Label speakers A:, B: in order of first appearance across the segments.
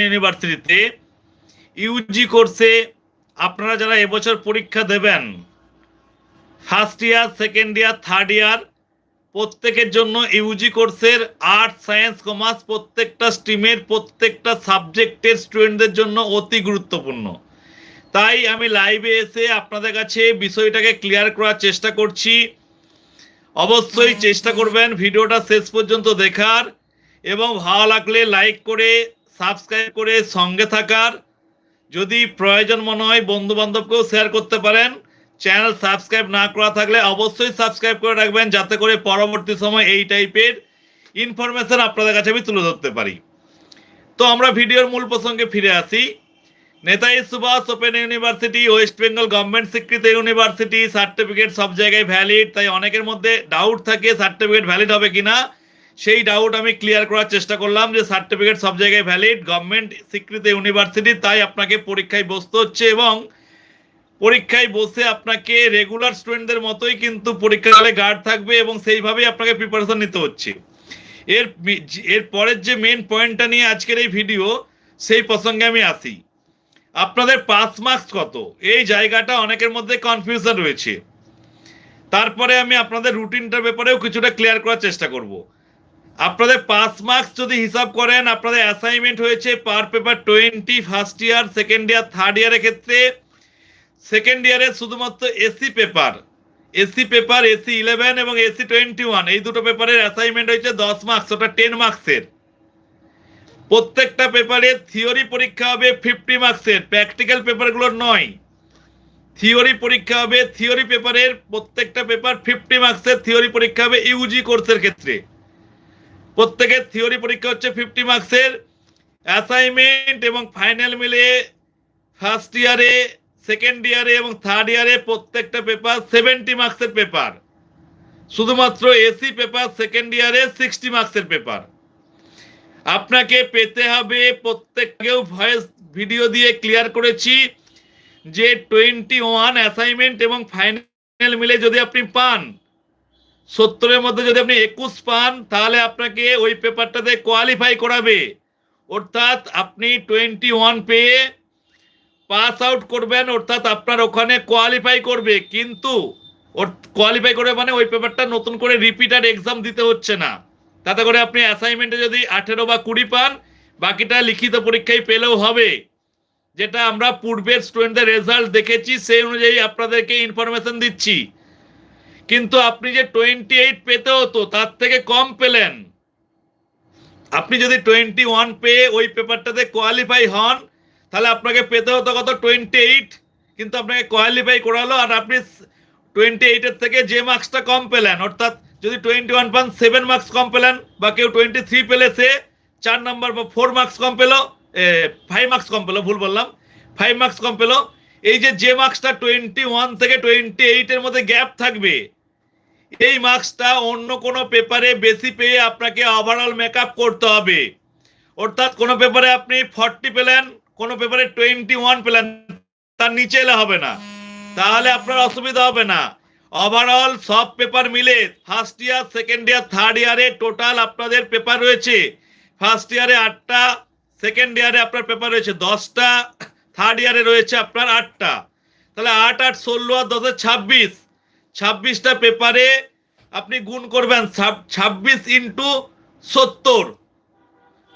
A: ইউনিভার্সিটিতে ইউজি কোর্সে আপনারা যারা এবছর পরীক্ষা দেবেন first year second year third year প্রত্যেকের জন্য ইউজি কোর্সের আর্ট সায়েন্স কমার্স প্রত্যেকটা স্ট্রিমের প্রত্যেকটা সাবজেক্টের স্টুডেন্টদের জন্য অতি গুরুত্বপূর্ণ। তাই আমি লাইভে এসে আপনাদের কাছে বিষয়টাকে ক্লিয়ার করার চেষ্টা করছি। অবশ্যই চেষ্টা করবেন ভিডিওটা শেষ পর্যন্ত দেখার। এবং ভালো লাগলে লাইক করে সাবস্ক্রাইব করে সঙ্গে থাকার যদি প্রয়োজন মনে হয় বন্ধু বান্ধবকেও শেয়ার করতে পারেন। চ্যানেল সাবস্ক্রাইব না করা থাকলে অবশ্যই সাবস্ক্রাইব করে রাখবেন যাতে করে পরবর্তী সময় এই টাইপের ইনফরমেশন আপনাদের কাছে আমি তুলে ধরতে পারি। তো আমরা ভিডিওর মূল প্রসঙ্গে ফিরে আসি। Netaji Subhas open university, West Bengal government স্বীকৃত ইউনিভার্সিটি, সার্টিফিকেট সব জায়গায় ভ্যালিড তাই অনেকের মধ্যে ডাউট থাকে সার্টিফিকেট ভ্যালিড হবে কিনা। সেই ডাউট আমি ক্লিয়ার করার চেষ্টা করলাম যে সার্টিফিকেট সব জায়গায় ভ্যালিড গভর্নমেন্ট স্বীকৃত ইউনিভার্সিটি তাই আপনাকে পরীক্ষায় বসতে হচ্ছে এবং পরীক্ষায় বসে আপনাকে রেগুলার স্টুডেন্টদের মতোই কিন্তু পরীক্ষা হলে গার্ড থাকবে এবং সেইভাবেই আপনাকে প্রিপারেশন নিতে হচ্ছে। এর এর পরের যে মেন পয়েন্টটা নিয়ে আজকের এই ভিডিও সেই প্রসঙ্গে আমি আসি। আপনাদের পাস মার্কস কত? এই জায়গাটা অনেকের মধ্যে কনফিউশন রয়েছে। তারপরে আমি আপনাদের রুটিনটার ব্যাপারেও কিছুটা ক্লিয়ার করার চেষ্টা করব। আপনাদের পাস মার্কস যদি হিসাব করেন, আপনাদের অ্যাসাইনমেন্ট হয়েছে per paper twenty first year second year third ইয়ারের ক্ষেত্রে। সেকেন্ড ইয়ারে শুধুমাত্র AC paper AC paper AC eleven এবং এসি টোয়েন্টি ওয়ান এই দুটো পেপারের অ্যাসাইনমেন্ট হয়েছে দশ মার্কস, ওটা টেন মার্কসের প্রত্যেকটা পেপারে থিওরি পরীক্ষা হবে ফিফটি মার্কসের প্র্যাকটিক্যাল পেপারগুলো নয়। থিওরি পরীক্ষা হবে থিওরি পেপারের প্রত্যেকটা পেপার ফিফটি মার্কসের থিওরি পরীক্ষা হবে ইউজি কোর্সের ক্ষেত্রে। প্রত্যেকের থিওরি পরীক্ষা হচ্ছে ফিফটি মার্কসের অ্যাসাইনমেন্ট এবং ফাইনাল মিলে ফার্স্ট ইয়ারে সেকেন্ড ইয়ারে এবং থার্ড ইয়ারে প্রত্যেকটা পেপার সেভেন্টি মার্কসের পেপার শুধুমাত্র এসি পেপার সেকেন্ড ইয়ারে সিক্সটি মার্কসের পেপার আপনাকে পেতে হবে প্রত্যেককেও ভয়েস ভিডিও দিয়ে ক্লিয়ার করেছি যে টোয়েন্টি ওয়ান অ্যাসাইনমেন্ট এবং ফাইনাল মিলে যদি আপনি পান সত্তরের মধ্যে যদি আপনি একুশ পান, তাহলে আপনাকে ওই পেপারটাতে কোয়ালিফাই করাবে। অর্থাৎ আপনি টোয়েন্টি ওয়ান পেয়ে পাস আউট করবেন, অর্থাৎ আপনার ওখানে কোয়ালিফাই করবে। কিন্তু কোয়ালিফাই করবে মানে ওই পেপারটা নতুন করে রিপিটার এক্সাম দিতে হচ্ছে না। তাতে করে আপনি অ্যাসাইনমেন্টে যদি আঠেরো বা কুড়ি পান, বাকিটা লিখিত পরীক্ষায় পেলেও হবে। যেটা আমরা পূর্বের স্টুডেন্টদের রেজাল্ট দেখেছি, সেই অনুযায়ী আপনাদেরকে ইনফরমেশন দিচ্ছি। কিন্তু আপনি যে টোয়েন্টি এইট পেতে হতো, তার থেকে কম পেলেন। আপনি যদি টোয়েন্টি ওয়ান পেয়ে ওই পেপারটাতে কোয়ালিফাই হন, তাহলে আপনাকে পেতে হতো কত? টোয়েন্টি এইট কিন্তু আপনাকে কোয়ালিফাই করালো আর আপনি টোয়েন্টি এইটের থেকে যে মার্কসটা কম পেলেন, অর্থাৎ যদি টোয়েন্টি ওয়ান পান সেভেন মার্কস কম পেলেন, বা কেউ টোয়েন্টি থ্রি পেলে সে চার নাম্বার বা ফোর মার্কস কম পেল ফাইভ মার্কস কম পেল, ভুল বললাম ফাইভ মার্কস কম পেল। এই যে যে মার্কসটা টোয়েন্টি ওয়ান থেকে টোয়েন্টি এইটের মধ্যে গ্যাপ থাকবে এই মার্কসটা অন্য কোনো পেপারে বেশি পেয়ে আপনাকে ওভারঅল মেকআপ করতে হবে। অর্থাৎ কোনো পেপারে আপনি ফর্টি পেলেন, কোনো পেপারে টোয়েন্টি ওয়ান পেলেন, তার নিচে এলে হবে না। তাহলে আপনার অসুবিধা হবে না। ওভারঅল সব পেপার মিলে first year second year third ইয়ারে টোটাল আপনাদের পেপার রয়েছে। ফার্স্ট ইয়ারে আটটা সেকেন্ড ইয়ারে আপনার পেপার রয়েছে দশটা থার্ড ইয়ারে রয়েছে আপনার আটটা। তাহলে আট আট, ষোলো আর দশে, ছাব্বিশ। ছাব্বিশটা পেপারে আপনি গুণ করবেন ছাব্বিশ ইন্টু সত্তর।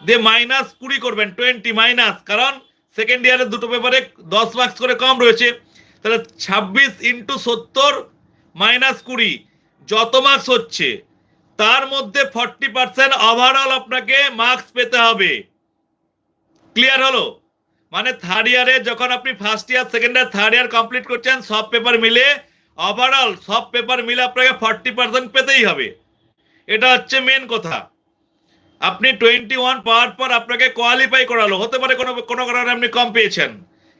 A: দিয়ে মাইনাস কুড়ি করবেন, টোয়েন্টি মাইনাস। কারণ সেকেন্ড ইয়ারের দুটো পেপারে দশ মার্কস করে কম রয়েছে। তাহলে ছাব্বিশ ইন্টু সত্তর মাইনাস কুড়ি, যত মার্কস হচ্ছে, তার মধ্যে ফর্টি পার্সেন্ট ওভারঅল আপনাকে মার্কস পেতে হবে। ক্লিয়ার হলো? মানে থার্ড ইয়ারে যখন আপনি first year second year third year complete করছেন, সব পেপার মিলে ওভারঅল সব পেপার মিলে আপনাকে ফর্টি পার্সেন্ট পেতেই হবে। এটা হচ্ছে মেন কথা। আপনি টোয়েন্টি ওয়ান পাওয়ার পর আপনাকে কোয়ালিফাই করালো। হতে পারে কোনো কোনো কারণে আপনি কম পেয়েছেন।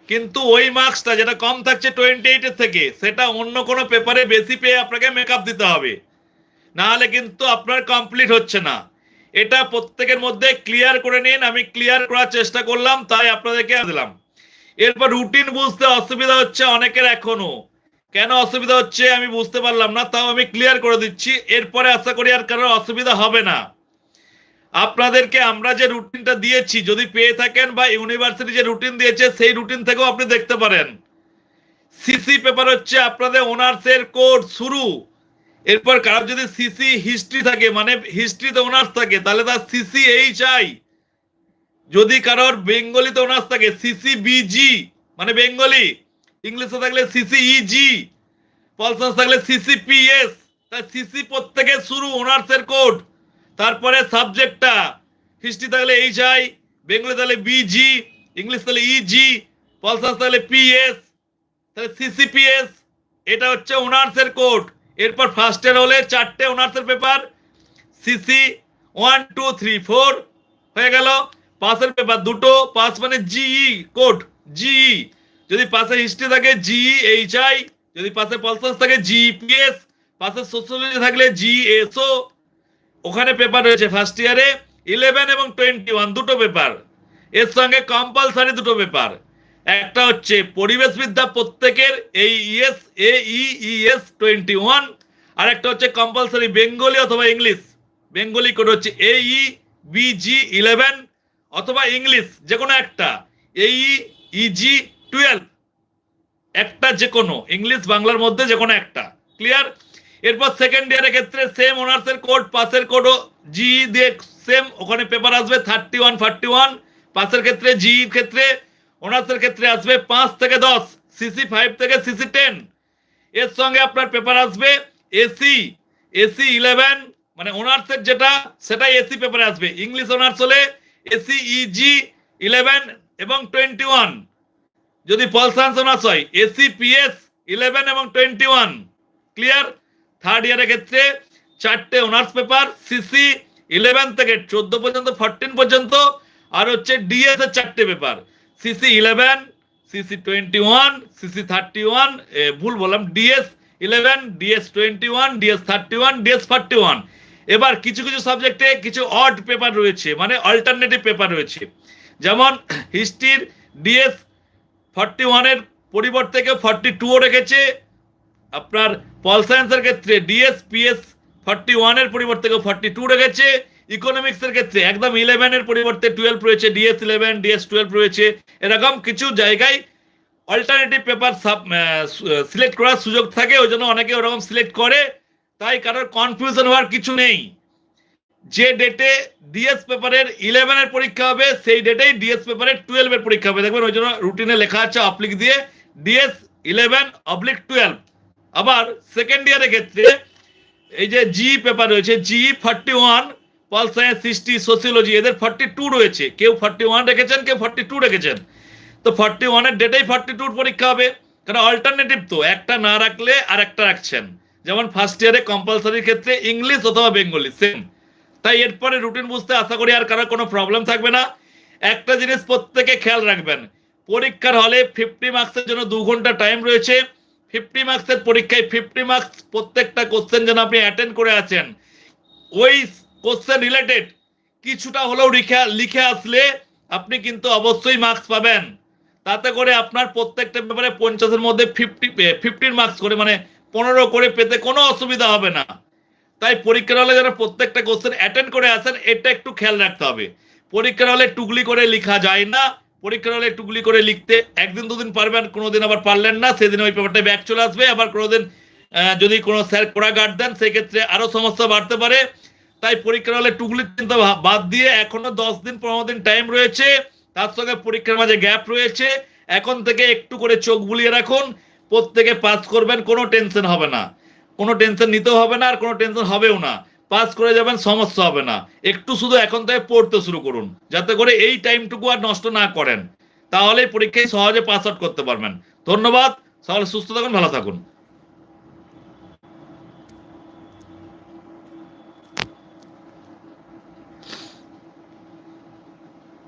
A: কিন্তু ওই মার্কসটা যেটা কম থাকছে টোয়েন্টি এইটের থেকে, সেটা অন্য কোনো পেপারে বেশি পেয়ে আপনাকে মেকআপ দিতে হবে। নাহলে কিন্তু আপনার কমপ্লিট হচ্ছে না। এটা প্রত্যেকের মধ্যে ক্লিয়ার করে নিন। আমি ক্লিয়ার করার চেষ্টা করলাম, তাই আপনাদেরকে দিলাম। এরপর রুটিন বুঝতে অসুবিধা হচ্ছে অনেকের এখনও। কেন অসুবিধা হচ্ছে আমি বুঝতে পারলাম না, তাও আমি ক্লিয়ার করে দিচ্ছি। এরপরে আশা করি আর কারোর অসুবিধা হবে না। আপনাদেরকে আমরা যে রুটিনটা দিয়েছি, যদি পেয়ে থাকেন বা ইউনিভার্সিটি যে রুটিন দিয়েছে, সেই রুটিন থেকেও আপনি দেখতে পারেন। সিসি পেপার হচ্ছে আপনাদের অনার্সের কোর্স শুরু। এরপর কারোর যদি সিসি হিস্ট্রি থাকে মানে হিস্ট্রিতে অনার্স থাকে, তাহলে তার সিসি এইচ আই যদি কারোর বেঙ্গলিতে অনার্স থাকে সিসি বিজি মানে বেঙ্গলি। ইংলিশে থাকলে সিসি ইজি পল সায়েন্স থাকলে সিসি পিএস তাই সিসি প্রত্যেকের শুরু অনার্সের কোড তারপরে সাবজেক্টটা হিস্ট্রি থাকলে এইচ আই বেঙ্গলি তাহলে বিজি ইংলিশ তাহলে ইজি পল থাকলে পিএস তাহলে সিসিপিএস এটা হচ্ছে অনার্সের কোড এরপর ফার্স্ট ইয়ার হলে চারটে অনার্সের paper CC one two three four হয়ে গেল। পাসের পেপার দুটো পাস মানে জিই কোড জিই যদি পাশে হিস্ট্রি থাকে জি এইচ আই যদি পাশে পলসাস থাকে জিপিএস পাশে সোশ্যোলজি থাকলে জিএসও ওখানে পেপার রয়েছে ফার্স্ট ইয়ারে ইলেভেন এবং টোয়েন্টি ওয়ান দুটো পেপার এর সঙ্গে কম্পালসারি দুটো পেপার একটা হচ্ছে পরিবেশবিদ্যা প্রত্যেকের এই ES A ES twenty one আর একটা হচ্ছে কম্পালসারি বেঙ্গলি অথবা ইংলিশ। বেঙ্গলি কোড হচ্ছে এ ই বিজি ইলেভেন অথবা ইংলিশ যে কোনো একটা এই ইজি টুয়েলভ। একটা যে কোনো, ইংলিশ, বাংলার মধ্যে যে কোনো একটা। ক্লিয়ার এরপর সেকেন্ড ইয়ারের ক্ষেত্রে সেম অনার্সের কোড পাসের কোডও জি দিয়ে সেম ওখানে পেপার আসবে থার্টি ওয়ান ফার্টি ওয়ান পাসের ক্ষেত্রে জি ক্ষেত্রে অনার্সের ক্ষেত্রে আসবে পাঁচ থেকে দশ। সিসি ফাইভ থেকে সিসি টেন এর সঙ্গে আপনার পেপার আসবে এসি এসি ইলেভেন মানে অনার্সের যেটা, সেটাই এসি পেপারে আসবে। ইংলিশ অনার্স হলে এসি ইজি ইলেভেন এবং টোয়েন্টি ওয়ান যদি পল সায়েন্স অনার্স হয় এসি পিএস ইলেভেন এবং টোয়েন্টি ওয়ান ক্লিয়ার থার্ড ইয়ারের ক্ষেত্রে চারটে অনার্স পেপার সিসি ইলেভেন থেকে চোদ্দ পর্যন্ত ফোরটিন পর্যন্ত, আর হচ্ছে ডিএস এর চারটে paper CC eleven CC twenty one CC thirty one ভুল বললাম DS eleven DS twenty one DS thirty one DS forty one এবার কিছু কিছু সাবজেক্টে কিছু অড পেপার রয়েছে মানে অল্টারনেটিভ পেপার রয়েছে। যেমন হিস্ট্রির ডিএস ফর্টি ওয়ানের পরিবর্তে ফর্টি টুও রেখেছে। আপনার পল সায়েন্সের ক্ষেত্রে ডিএস, পিএস ফর্টি ওয়ানের পরিবর্তে ফর্টি টু রেখেছে। ইকোনমিক্সের ক্ষেত্রে একদম ইলেভেনের পরিবর্তে টুয়েলভ রয়েছে, ডিএস ইলেভেন, ডিএস টুয়েলভ রয়েছে। এরকম কিছু জায়গায় অল্টারনেটিভ পেপার সাব সিলেক্ট করার সুযোগ থাকে, ওই জন্য অনেকে ওরকম সিলেক্ট করে। তাই কারোর কনফিউশন হওয়ার কিছু নেই। যে ডেটে ডিএস পেপারের ইলেভেনের পরীক্ষা হবে, সেই ডেটেই ডিএস পেপারের টুয়েলভের পরীক্ষা হবে। দেখবেন ওই জন্য রুটিনে লেখা আছে অবলিক দিয়ে ডিএস ইলেভেন অবলিক টুয়েলভ আবার সেকেন্ড ইয়ারের ক্ষেত্রে এই যে জি পেপার রয়েছে G forty one pol science history sociology এদের ফর্টি টু রয়েছে। কেউ ফর্টি ওয়ান রেখেছেন, কেউ ফর্টি টু রেখেছেন। তো ফর্টি ওয়ানের ডেটেই ফর্টি টুর পরীক্ষা হবে। কারণ অল্টারনেটিভ তো, একটা না রাখলে আর একটা রাখছেন। যেমন ফার্স্ট ইয়ারে কম্পালসারির ক্ষেত্রে ইংলিশ অথবা বেঙ্গলি সেম তাই এরপরে রুটিন বুঝতে আশা করি আর কারোর কোনো প্রবলেম থাকবে না। একটা জিনিস প্রত্যেকে খেয়াল রাখবেন, পরীক্ষার হলে ফিফটি মার্কসের জন্য দু ঘণ্টা টাইম রয়েছে। ফিফটি মার্কসের পরীক্ষায় ফিফটি মার্কস প্রত্যেকটা কোশ্চেন যেন আপনি অ্যাটেন্ড করে আছেন। ওই কোশ্চেন রিলেটেড কিছুটা হলেও লিখে লিখে আসলে আপনি কিন্তু অবশ্যই মার্কস পাবেন। তাতে করে আপনার প্রত্যেকটা ব্যাপারে পঞ্চাশের মধ্যে ফিফটি ফিফটিন মার্কস করে মানে পনেরো করে পেতে কোনো অসুবিধা হবে না। তাই পরীক্ষার হলে যারা প্রত্যেকটা কোশ্চেন অ্যাটেন্ড করে আসেন, এটা একটু খেয়াল রাখতে হবে। পরীক্ষার হলে টুকলি করে লেখা যায় না। পরীক্ষার হলে টুকলি করে লিখতে একদিন দুদিন পারবেন, কোনোদিন আবার পারলেন না, সেদিন ওই পেপারটা ব্যাক চলে আসবে। আবার কোনোদিন যদি কোনো স্যার কোড়া গার্ড দেন, সেক্ষেত্রে আরও সমস্যা বাড়তে পারে। তাই পরীক্ষার হলে টুকলির চিন্তা বাদ দিয়ে এখনও দশ দিন, পনেরো দিন টাইম রয়েছে। তার সঙ্গে পরীক্ষার মাঝে গ্যাপ রয়েছে। এখন থেকে একটু করে চোখ বুলিয়ে রাখুন। প্রত্যেকে পাস করবেন, কোনো টেনশন হবে না। কোনো টেনশন নিতেও হবে না আর কোনো টেনশন হবেও না। পাস করে যাবেন, সমস্যা হবে না। একটু শুধু এখন থেকে পড়তে শুরু করুন, যাতে করে এই টাইমটুকু আর নষ্ট না করেন। তাহলে পরীক্ষায় সহজে পাস আউট করতে পারবেন। ধন্যবাদ সকলে সুস্থ থাকুন, ভালো থাকুন।